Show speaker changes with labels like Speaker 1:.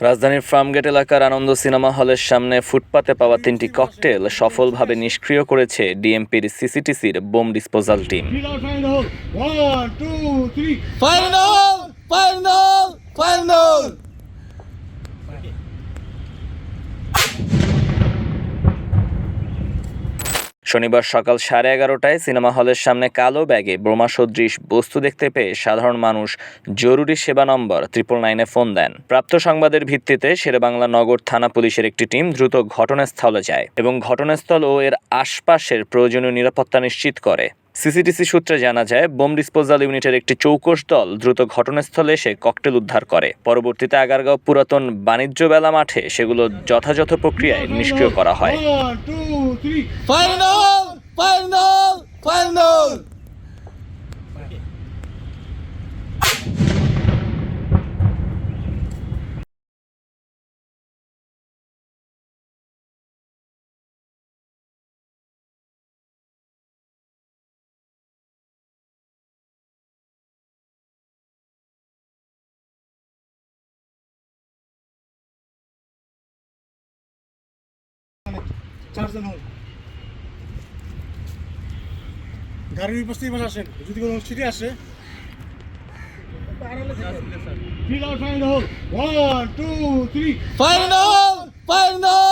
Speaker 1: রাজধানীর ফার্মগেট এলাকার আনন্দ সিনেমা হলের সামনে ফুটপাতে পাওয়া তিনটি ককটেল সফলভাবে নিষ্ক্রিয় করেছে ডিএমপির সিসিটিসির bomb disposal team
Speaker 2: Three out find the hole. One, two, three.
Speaker 3: Final final final
Speaker 1: শনিবার সকাল সাড়ে এগারোটায় সিনেমা হলের সামনে কালো ব্যাগে বোমা সদৃশ বস্তু দেখতে পেয়ে সাধারণ মানুষ জরুরি সেবা নম্বর ত্রিপল নাইনে ফোন দেন। প্রাপ্ত সংবাদের ভিত্তিতে শেরেবাংলা নগর থানা পুলিশের একটি টিম দ্রুত ঘটনাস্থলে যায় এবং ঘটনাস্থল ও এর আশপাশের প্রয়োজনীয় নিরাপত্তা নিশ্চিত করে। সিসিটিসি সূত্রে জানা যায়, বোম ডিসপোজাল ইউনিটের একটি চৌকস দল দ্রুত ঘটনাস্থলে এসে ককটেল উদ্ধার করে। পরবর্তীতে আগারগাঁও পুরাতন বাণিজ্য বেলা মাঠে সেগুলো যথাযথ প্রক্রিয়ায় নিষ্ক্রিয় করা হয়
Speaker 2: One, two, three.
Speaker 3: Final final final
Speaker 2: চারজন গাড়ির উপস্থিত পাশে আসেন যদি কোনো সিটি আসে Three out the hole. One, two, three.
Speaker 3: Final final final